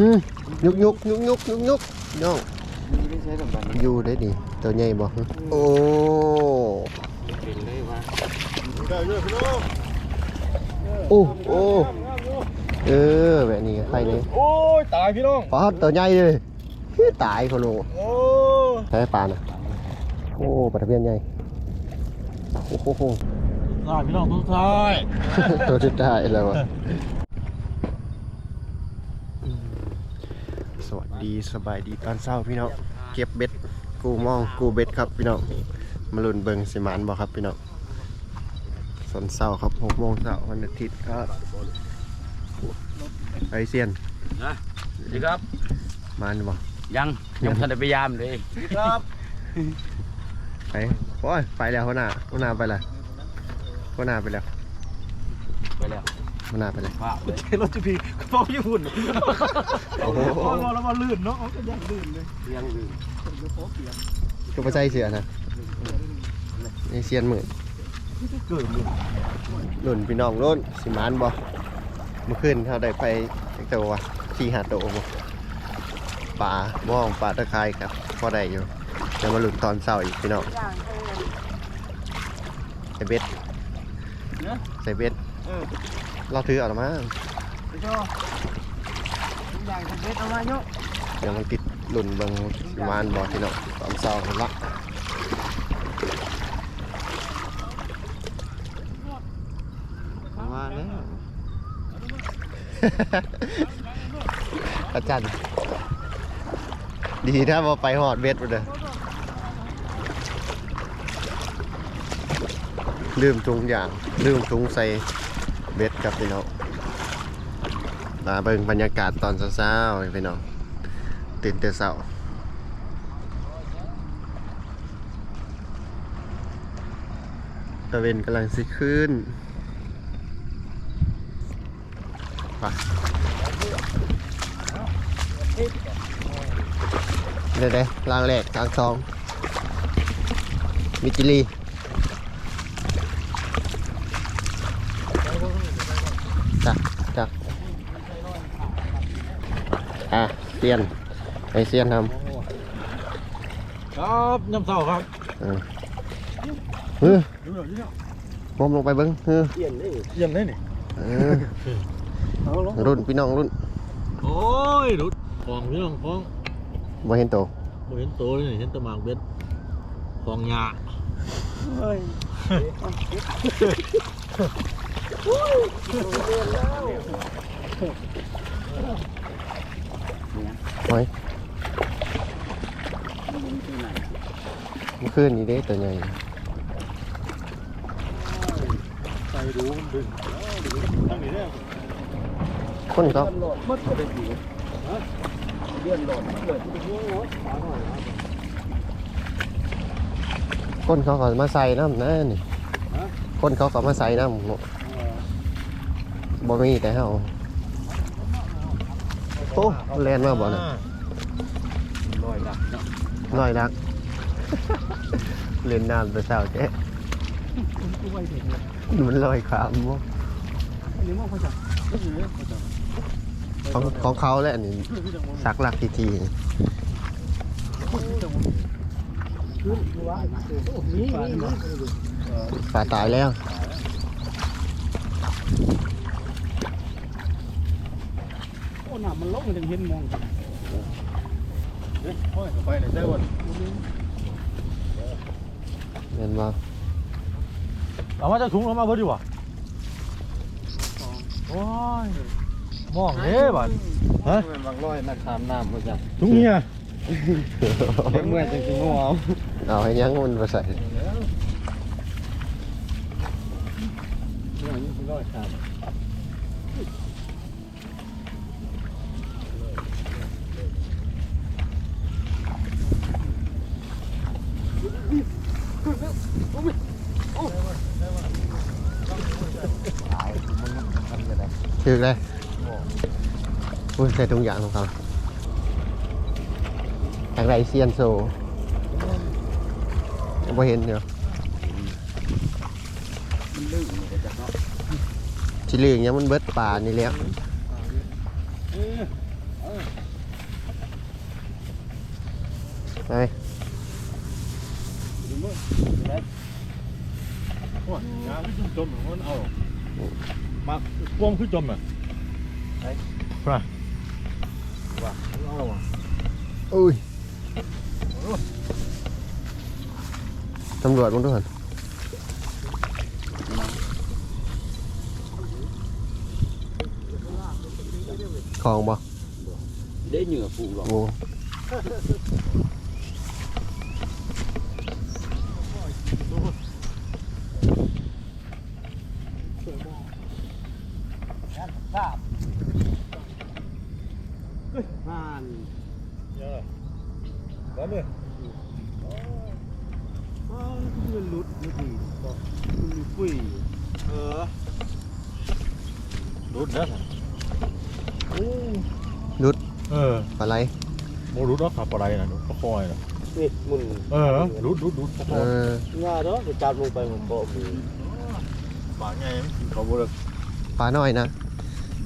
ฮึยุกยุกยุกยุกยุกยุกน้องมีได้ใช้สมบัติอยู่ได้ดิตัวใหญ่บ่ฮึโอ้เป็นเลยว่าได้เยอะพี่น้องโอ้โอ้เออแบบนี้ใครเนี่ยโอ้ยตายพี่น้องปลาตัวใหญ่เลยตายคนโลโอ้ใช้ปลาน่ะโอ้ปลาตะเพียนใหญ่โอ้โหตายพี่น้องทุกท่ายตัวชุดได้แล้ววะสวัส ดีสบายดีตอนเช้าพี่น้องเก็บเบ็ดกูมองกูเบ็ดครับพี่น้องมาลุ้นเบิงสิมานบ่ครับพี่น้องสนเช้าครับหกโมงเช้าวันอาทิตย์ครับไอเซียนนะสวัสดีครับมานบ่ยังยังทันได้พยายามเลยครับไปโอ้ยไปแล้วหัวหน้าหัวหน้าไปแล้วหัวหน้าไปแล้วไปแล้ว หัวหน้าไปแล้วว้าวเทรถจีพีกระเป๋าญี่ปุ่นโอ้โหโอ้ยแล้วมาลื่นเนาะเอาก็ยังลื่นเลยยังลืมก็ไปใส่เสือนะไอเซียนหมือเกิดเลยรุ่นพี่น้องรุ่นสิมานบ่เมื่อคืนเขาได้ไปจักตัววะสี่หาตัวบ่ป่าม่องป่าตะไคร้ครับพอได้อยู่จะมาหลุนตอนเช้าอีกพี่น้องใส่เบ็ดใส่เบ็ด เออเราถือเอาละมั้งไปชอบอย่างทำเบ็ดเอามาเนาะเดี๋ยวมันติดหลุนเบิงสิมานบ่พี่น้องตอนเช้าเห็นละมาแล้วอาจารย์ดีถ้ามาไปหอดเบ็ดไปเลยลืมถุงอย่างลืมถุงใส่ เบ็ดครับพี่น้องมาเบิ่งบรรยากาศตอนเช้าๆพี่น้องตื่นแต่เช้าตะเวนกำลังสิขึ้นไปเดี๋ยวเดี๋ยวล่างแรกลางสองมิจิลีจักจัก อะเซียนไอเซียนทครับน้ำเศร้าครับำเออเฮ้ยดูหน่อยดูหน่อยงมลงไปเบิ้งเฮ้ยเปลี่ยนเลยเยี่ยมเลยนี่เออรุ่นพี่น้องรุ่นโอ้ยรุดฟองพี่น้องฟองบ่เห็นโตบ่เห็นโตเลยนี่เห็นแตะหมากเบ็ดฟองหยาไว้เมื่อคืนนี้เด้ตัวใหญ่ใส่ดูดึงตั้งนี่ได้คนเขามันก็เป็นอยู่เลื่อนหลอดเกิดที่หัวขาหน่อยคนเขาก็มาใส่น้ำนะนี่คนเขาก็มาใส่น้ำบ่มีแต่เฮา โอ้แลนมาบ่น่ะลอยดักเนาะน้อยนัก เล่นน้ำแต่เช้าแจ๊มันลอยขามบ่ของของเขาแหละนี่สักหลักทีทีปลาตายแล้ว โอ้หนามันลงมันจะเห็นมองเฮ้ยโอ้ยไปเลยได้วันเห็นบ่เอามาจากถุงเอามาเบิดดีกว่าโอ้ยมองเด้บัดฮะมันบางร้อยนักขามน้ำมาจ้ะถุงเฮียเมื่อเมื่อจังสิงเอาเอาให้ยังมันมาใส่เมื่อยี่สิบร้อยขาม ถือเลยอุ้ยใส่ถุงยางของเขาทางไรเซียนโซบ่เห็นเนาะมันลื่นเลยจ้ะเนาะชิลืออย่างเงี้ยมันเบิดป่านี่แล้วไปอไปโอ้ยยางขึ้นจมมันเอา มากวงขึ้นจมอะไปว่าว่าเอาอะอุ้ยตำรวจมึงด้วยของบ่ได้เหงื่อปูหรอก โอ้啊ผ่านเยอะแล้วเนี่ย อ้าวมันหลุดไม่ดีบอก มันมีปุ้ย เออรุดแล้วโอ้รุด เออปลาไหลโมรุดแล้วขับอะไรนะนุก็คอยนะนี่มึงเออรุดรุดรุดก็คเออยอว่าเนาะจะจับลงไปผมบอกมือปากไงเขาบอกเลยปลาน้อยนะ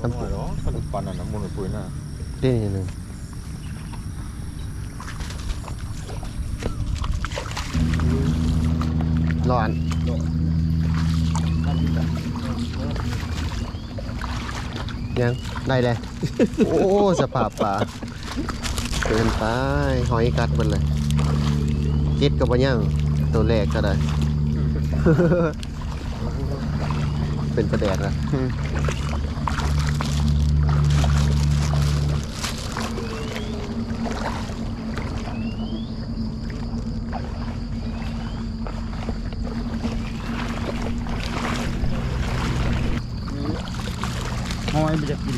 น้ำหน่อยเนาะขนมปันน่ะน้ำมันปุ๋ยน่ะเด่นอย่างหนึ่งร้อน ยังได้เลยโอ้สภาพป่าเกินไปหอยกัดมันเลยจิตกับบ่ยังตัวแรกก็ได้ เป็นประแดกนะ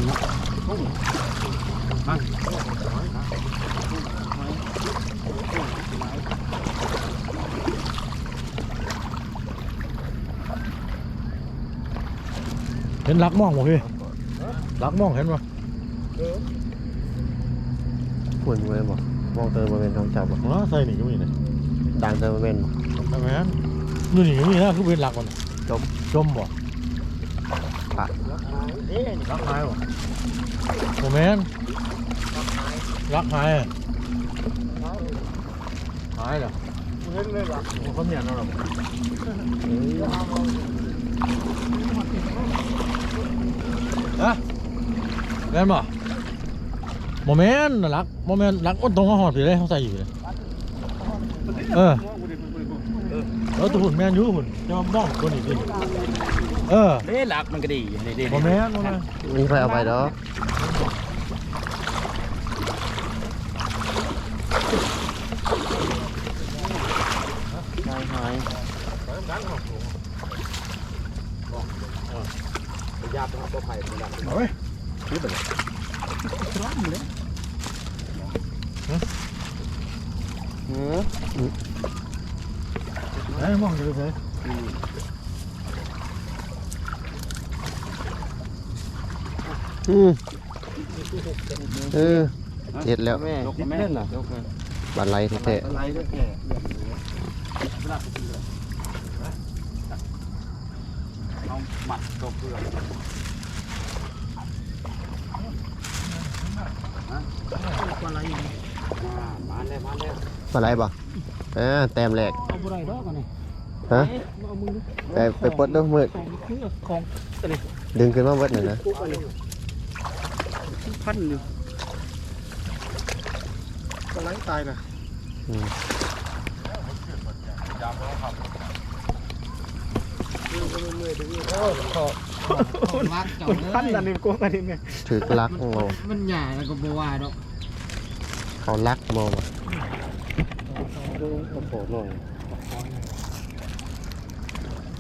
เนาะเห็นลักมองบ่พี่ลักมองเห็นป่ะหุ่นเว้ยบอกมองเติมมาเป็นทองจับบอกอ๋อใส่นี่ก็มีนะดังเติมมาเป็นบอกใช่ไหมนู่นนี่ก็มีนะคือเป็นลักมันจมจมบ่ ปะเอ๊ะนี่ลักหายบ่โมแมนลักหายอะหายเหรอเห็นเลยว่ะเขาเมียนเราหรอฮะแม่นบ่โมเมนต์น่ะรักโมเมนต์รักอ้นตรงเขาหอดผีเลยเขาใส่อยู่เลยเออเออตัวหุ่นแมนยูหุ่นจะมบ้องตัวนี้ดิ เออเด้หลักมันก็ดีนี่ดีโมเมนต์โมเมนต์มีใครเอาไปดอกหายหายยาบตัวไผ่ตัวดักเอาไว้คิดไปเลยร้อนเลยเออไอ้มองจะไปเลย อืมเออเจ็ดแล้วแม่แม่เล่นน่ะบาดไหลแท้อะไรก็แก่เอาหมัดตัวเปลือกอะไรอยู่มาแล้วมาแล้วๆบาดไหลบ่เออแต้มแรกเอาบุไรดอกกันนี่ฮะเอามือไปไปปลดด้วยมืดของคือของดึงขึ้นมาเบิดหน่อยนะปุ๊บอะไร พันอยู่ก็ไล่ตายนะอืมมันพันอันนี้กลัวกันนี่ไงถือกลักของเรามันใหญ่แล้วก็บัวดอกเขาลักมองมาโผล่หน่อย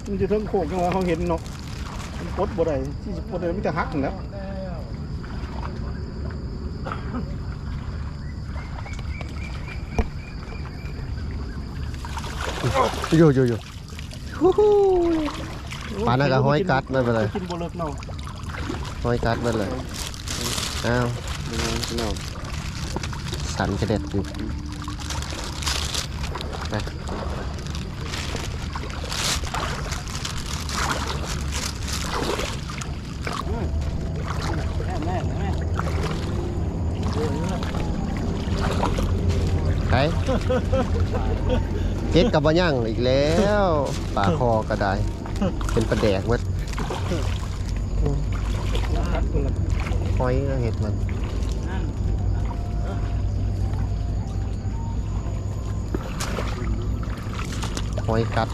มันจะเทิงโขกกันว่าเขาเห็นเนาะมันปดบ่ได้ที่ปดได้มันจะหักแล้ว อยู่อยู่อยู่ฮู้ฮู้ปานนั้นก็ห้อยกัดไม่เป็นไรกินบ่เลิกเนาะห้อยกัดเบิดเลยอ้าวสันกระเด็ดอยู่ไปแม่แม่แม่ไอ้ เฮ็ดกับบะย่างอีกแล้วปลาคอก็ได้ เป็นปลาแดกเว้ยหอยก็เห็ดมันหอยกัด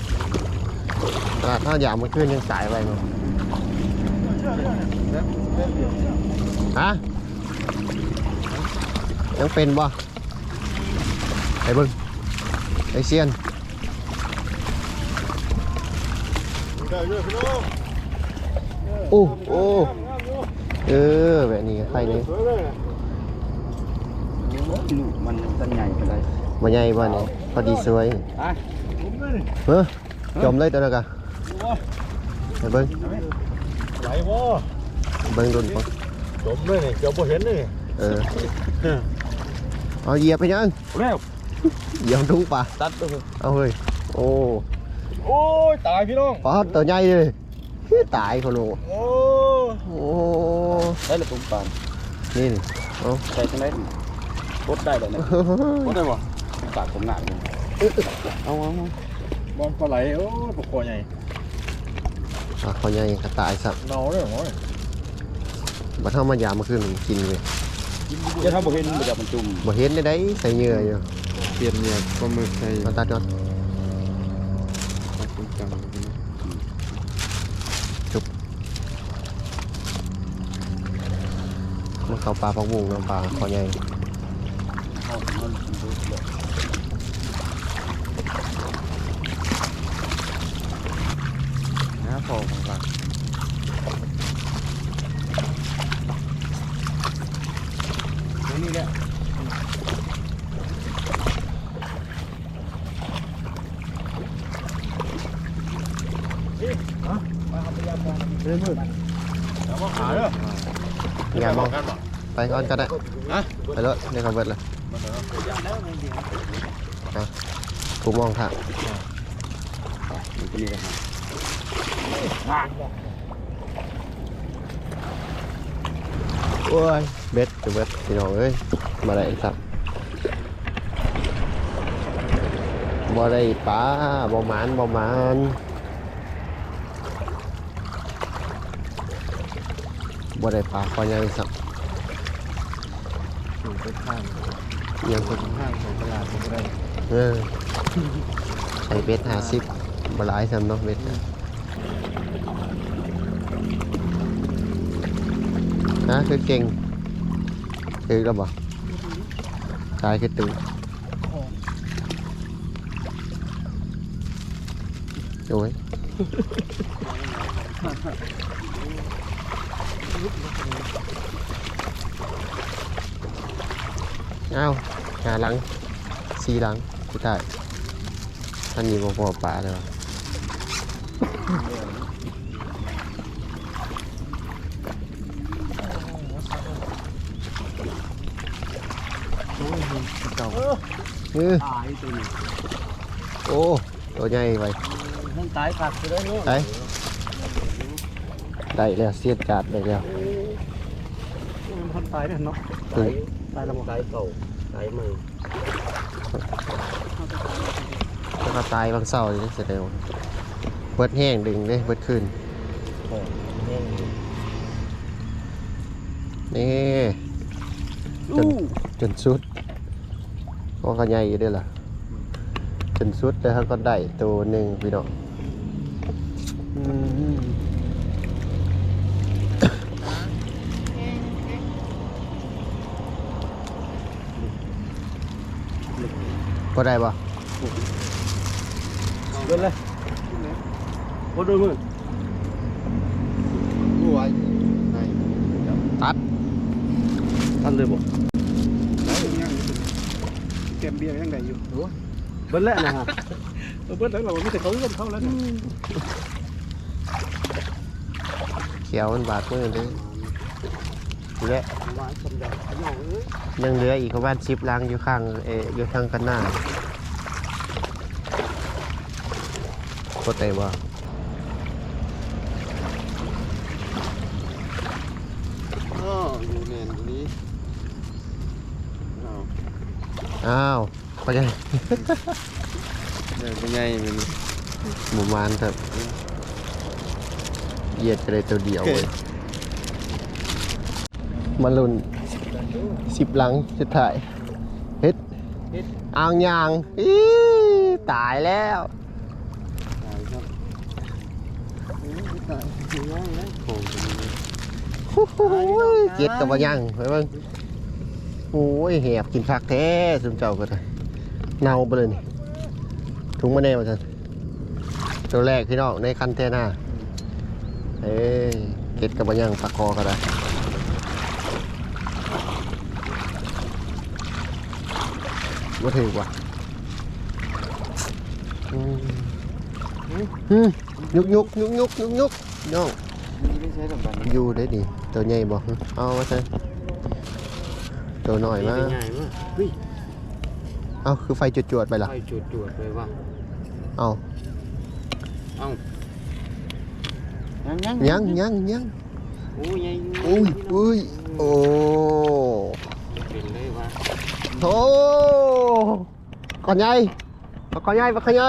ตลาดท่ายามเมื่อคืนยังสายไปมั้งฮะยังเป็นบ่ไอ้เบึงไอ้เซียน โอ้โอ้เออแบบนี้ใครนี่ลูกมันตั้งใหญ่ไปเลยมาใหญ่บ้านนี่พอดีสวยไปเออจมเลยตัวนั้นกะไอ้เบิ้งไหลบ่เบิ้งดุนปะจมเลยนี่เจ้าบ่เห็นนี่เออเอาเหยียบไปยังเร็วเหยียบทุ่งป่าตัดเอาเฮ้ยโอ้ โอ้ยตายพี่น้องปลาตัวใหญ่เลยตายเขาโลโอ้โอ้ได้เลยตุ้มปานนี่นี่เอาใส่ทั้งนั้นปดได้เลยนะปดได้บ่ปากผมหนักเลยเอาเอาบอลปลาไหลโอ้ยปลาคอใหญ่ปลาเขาใหญ่กระตายสับเนาเลยโอ้ยมาเท่ามายามมาขึ้นกินเลยจะทำบ่เห็นบ่จับมันจุ่มบ่เห็นได้ได้ใส่เหงื่ออยู่เปลี่ยนเนี่ยปลาหมึกใส่มาตัดยอด ตุ้มจัง มัน เข้าปลาพักบุ้งน้ำปลาเขาใหญ่ นะพอของเรานี่แหละ เฮ้ยมืดแล้วมาหาเด้อ อย่ามอง กันบ่ ไปก่อนก็ได้ฮะไปรถในคอมเบิร์ตเลยกูมองทางนี่ก็โอ้ยเบ็ดจะเบ็ดพี่น้องเอ้ยมาได้สักบ่ได้ปลาบ่หมานบ่หมานบ่ได้ปลาคอใหญ่สัก อยู่ไปข้างเยังคนข้างของตลาดก็ได้เออใส่เบ็ดหาสิบบหลายสำเนาะเบ็ดน่ะฮะคือเก่งคือแล้วบ่ตายคือตึงโอ้ย เอ้าหาหลังสีหลังสุดท้ายท่านนี้บ่พอปลาเลยวะเก่าเออตายตัวนี้โอ้ตัวใหญ่ไปมันตายขาดไปแล้วเนาะไปได้แล้วเสียดการ์ดได้แล้วมันตายเนี่ยเนาะ ตึงตายแล้วบ่ตายเก่าตายใหม่แล้วก็ตายบางเศร้าเลยเสร็จแล้วเบิดแห้งดึงเลยเบิดขึ้นนี่จนจนสุดก็ก็ใหญ่อยู่เด้วยล่ะจนสุดแล้วเขาก็ได้ตัวหนึ่งพี่น้อง อืมก็ได้ปะเดินเลยพอดูมือตัดทันเลยบ่เก็บเบียร์ยังไงอยู่เบิ้ลแล้วนะฮะเบิดแล้วเราไม่แต่เขาเล่นเขาแล้วเนี่ยเขียวมันบาดมือเลย และว่าสมดังขยองเอ้ยยังเหลืออีกประมาณสิบลังอยู่ข้างเอออยู่ข้างกันหน้าโคตรเตะบ่อ๋อยู่แน่นอยู่นี้อ้าวไปยังเดี๋ยวเป็นไงมันหมู่มานครับเหยียดกันเลยตัวเดียวเว้ย มาลุนสิบหลังจะถ่ายเฮ็ดอ่างยางอีตายแล้วตายครับโอ้ยตายถึงว่างแล้วโอ้ยโอ้โหเจ็ดกับว่ายังไปบ้างโอ้ยแหบกินคักแท้สมเจ้าก็ได้เน่าไปเลยนี่ถุงมาแน่มาจันตัวแรกพี่น้องในคันเทน่าเอ้ยเจ็ดกับว่ายังปากคอก็ได้ ว่าถือว่ะอืมอืมยุกยุกยุกยุกยุกยุกน้องนี่ไม่ใช่สำคัญอยู่ได้ดิตัวใหญ่ บอกเอามาใช่ตัวหน่อยมาใหญ่มากเฮ้ยเอาคือไฟจุดๆไปล่ะไฟจุดจวดเลยว่ะเอาเอ้ายังยังยังยังโอ้ยยังอุ้ยอุ้ยโอ้เป็นเลยว่ะโหก่อนใหญ่เอาก่อนใหญ่ปะก่อนใหญ่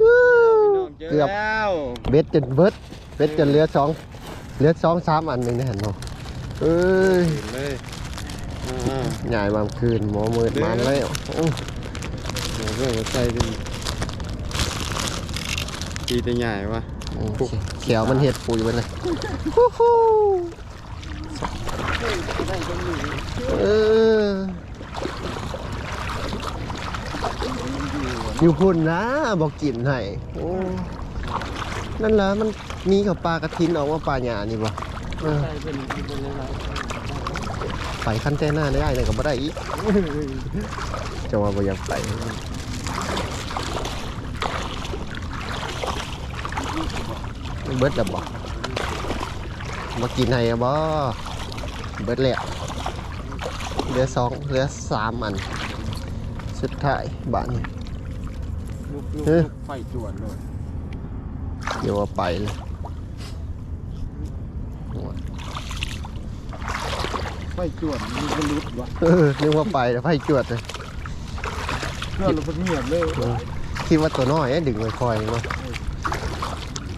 อื้อเกือบแล้วเบ็ดจนเบิดเบ็ดจนเหลือสองเหลือสองสามอันหนึ่งนะเห็นเนาะเอ้ยเห็นเลยอ่าใหญ่บางคืนหมอมืดมันแล้วอู้เดี๋ยวเรื่องหัวใจเป็นตีแต่ใหญ่วะอู้เขียวมันเห็ดปุ๋ยไปเลยฮู้ฮู้เออ อยู่พุ่นนะบอกกินให้โอ้นั่นแหละมันมีกับปลากระทินออกว่าปลาหยานี่บ่เออใจเป็นเป็นเลยไปขั้นแจ้หน้าได้เลยก็บ่ได้อีกจะว่าบ่อยากไปเบิดแล้วบ่มากินให้อะบ่เบิดแล้ว เหลือสองเหลือสามอัน สุดท้ายบ้านนี้ลูกลูกเฮ้ยลูกไฟจวดเลยเดี๋ยวว่าไปเลยไฟจวดมันก็ลุดวะเออนึกว่าไปแล้วไฟจวดเลยเพื่อนเราเพิ่งเงียบเลยเออคิดว่าตัวน้อยอะดึงไว้คอยเนาะ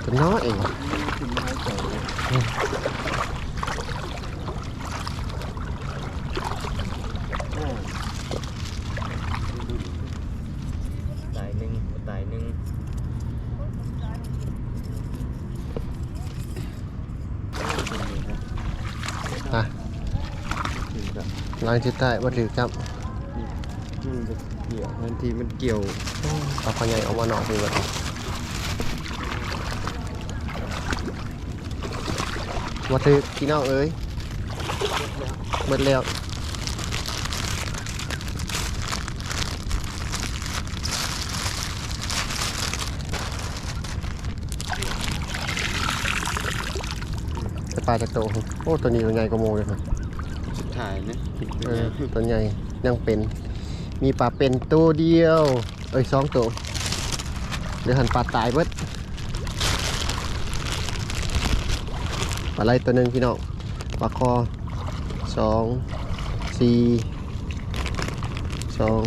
ตัวน้อยเองว่ะ กินไม้เก่าเลยตายหนึ่งตายหนึ่ง อะ หลังสุดท้ายมาถือจับมันจะเกี่ยวทันทีมันเกี่ยวปลาพอใหญ่เอามานอกมือแบบมาถือพี่น้องเอ้ยหมดแล้วจะปลาจากโตโอ้ตัวนี้ตัวใหญ่กว่าโมเลยครับายนะเออตัวใหญ่ยังเป็น มีปลาเป็นตัวเดียว เอ้ยสองตัวเดี๋ยวหันปลาตายเบิดปลาไหลตัวหนึ่งพี่น้องปลาคอสองสี่สอง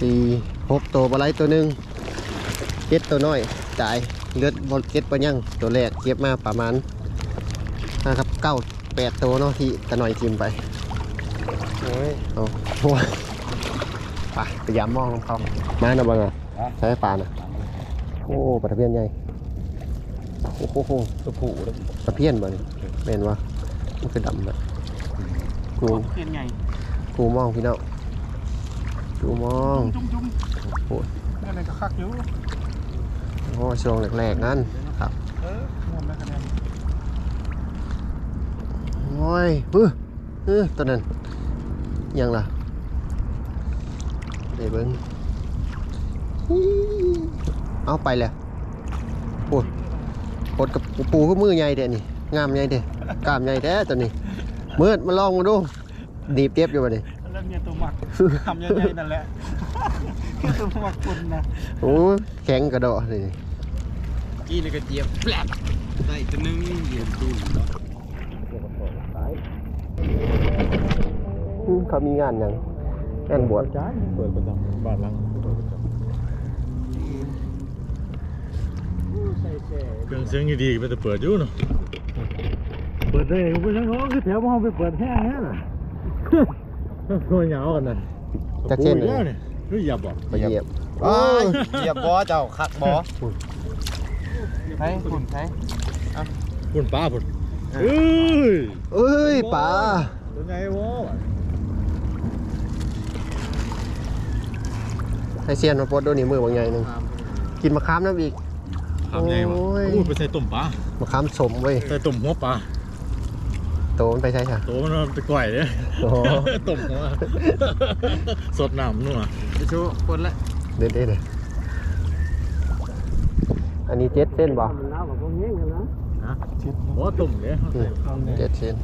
สี่หกตัวปลาไหลตัวหนึ่งเก็ดตัวน้อยตายเลือดบอลเก็ดปะยังตัวแรกเก็บมาประมาณนะครับเก้า แปดตัวเนาะที่ตะหน่อยจิ้มไปโอ้ยเอาโอ้ยไปพยายามมองของเขามาหน่ะบ้างอะใช้ปลาน่ะโอ้ปลาตะเพียนใหญ่โอ้โหโหตัวผู้เลยตะเพียนบ่นี่แม่นวะมันคือดำแบบกูเพียนใหญ่กูมองพี่น้องกูมองจุ้มจุ้มโอ้ยนั่นเลยก็คักอยู่โอ้ช่วงแรกๆนั่นครับ เออหมดแล้วคะแนน โอ้ยเฮ้ยเฮ้ยตัวนั้นยังล่ะเดี๋ยวเบิ้งฮี่เอาไปแล้วโอ้ยปดกับปูก็มือใหญ่เด้นี่งามใหญ่เด้กล้ามใหญ่แท้ตัวนี้มืดมาลองมาดูดีบเทียบอยู่บ่นี่แล้วเนี่ยตัวหมักทำใหญ่ๆนั่นแหละแค่ตัวหมักคนนะโอ้ยแข็งกระโดดนี่กี้นี่ก็เจี๊ยบแปลกได้ตัวหนึงเหยียบตูนแล้วอืม เขามีงานยังงานบวชจ้าเปิดประจำบ้านหลังเปิดประจำเครื่องเสียงดีๆไปแต่เปิดอยู่เนาะเปิดได้กูไปทั้งน้องคือแถวมองไปเปิดแห้งแน่น่ะตัวเหงากันนั่นจักเช่นเลยยเนี่ยเฮ้ยอย่าบอกไปเหยียบว้ยเหยียบบอเจ้าคักบอใช่คุณใช่ปุ่นป้าปุ่น เอ้ยเอ้ยป๋าเป็นไงวะให้เซียนมาปลดโดนนี่มือบางใหญ่หนึงกินมะขามน้ำอีกทำไงวะโอ้ยโอ้ไปใส่ต้มปลามะขามสมเว้ยใส่ต้มหัวปลาโตมันไปใช่ค่ะโตมันไปก่อยเลยโอ้ต้มหัวสดหนำนัวไปชูคนละเด็ดเด็ดเลยอันนี้เจ็ดเส้นบ่ มันน้ากับพวกนี้กันนะฮะหัวต้มเนี่ยเจ็ดเส้น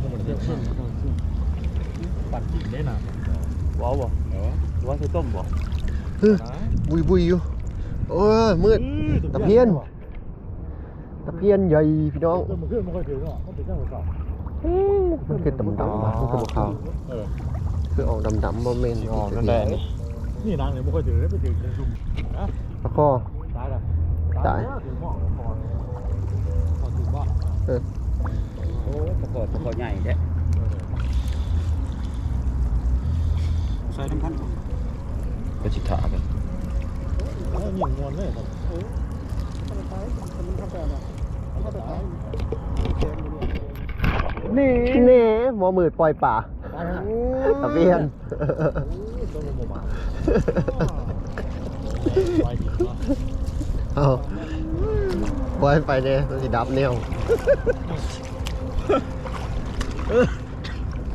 ปั่นกินได้น่ะว้าวบ่เออว่าใส่ต้มบ่เฮ้ยบุยบุยอยู่โอ้ยมืดตะเพียนตะเพียนใหญ่พี่น้องต้มมันขึ้นมันค่อยถึงหรอกมันถึงเจ้าเก่ามันคือดำดำๆมันคือบ่ขาวเออคือออกดำดำๆบ่เมนอ๋อนั่นแหละนี่นางเนี่ยไม่ค่อยถึงได้ไปถึงชุมนะแล้วก็ตายละตาย ถึงหม้อพอพอถึงบ้า เออ โอ้ตะกอดตะกอดใหญ่แท้ใส่น้ำพันก็จิตถาไปแล้วยิงมวนเลยครับนี่นี่หมอมืดปล่อยป่าตายละตะเพียนต้มมาไปดีวะเอาปล่อยไปเนี่ยมันสิดับแนว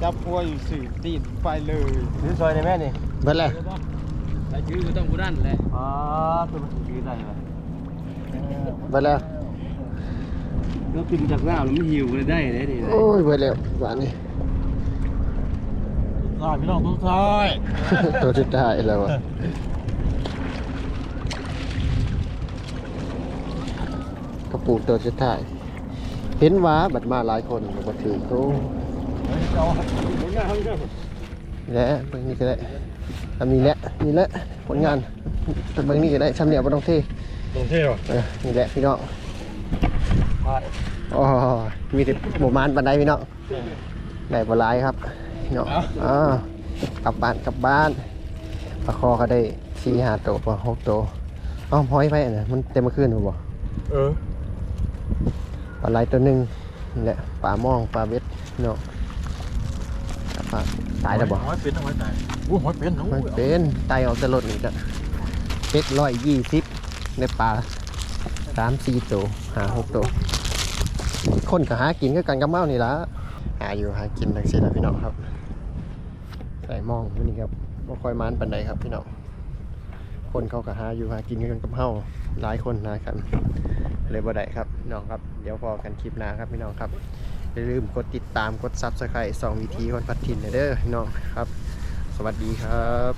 จับพัวอยู่สี่ตีนไปเลยซื้อซอยในแม่นี่เบิดเลยใส่ชื่อก็ต้องกูดันเลยอ๋อตัวมันซื้อได้ไหมเบิดเลยก็กินจากหน้ามันไม่หิวเลยได้เลยนี่โอ้ยเบิดแล้วหวานนี่ตายพี่น้องทุกท่ายตัวสุดท้ายแล้วอะกระปุกตัวสุดท้าย เห็นว่าบัดมาหลายคนมาถือโตและเบิ่งนี่ก็ได้ทำนี่แหละนี่แหละผลงานเบิ่งนี่ก็ได้ทำเนี่ยบ่ต้องเทตรงเท่ว่ะเออนี่แหละพี่น้องอ๋อมีแต่หมู่มานบันไดพี่น้องได้บหลายครับพี่น้องอ่ากลับบ้านกลับบ้านปลาคอก็ได้สี่ห้าตัวปลาหกตัวเอ้อมห้อยไปอันน่ะมันเต็มมาขึ้นหรือบ่เออ ปลาไหลตัวหนึ่งนี่แหละปลาม่องปลาเบ็ดพี่น้องปลาตายแล้วบ่หอยเป็นหอยตายโอ้หอยเป็นโอ้มันเป็นตายออกจะลดนี่ก็เจ็ดร้อยยี่สิบในปลาสามสี่ตัวหาหกตัวคนก็หากินก็กันกับเมานี่ละหาอยู่หากินทังสิ้นละพี่น้องครับใส่หมองวันนี้ครับบ่ค่อยมานปันใดครับพี่น้องคนเขาก็หาอยู่หากินกันกับเฮาหลายคนหลายกัน เลยบ่ได้ครับพี่น้องครับเดี๋ยวพอกันคลิปหน้าครับพี่น้องครับอย่าลืมกดติดตามกดซับสไครต์สองวิธีคนพัดถิ่นเด้อพี่น้องครับ สวัสดีครับ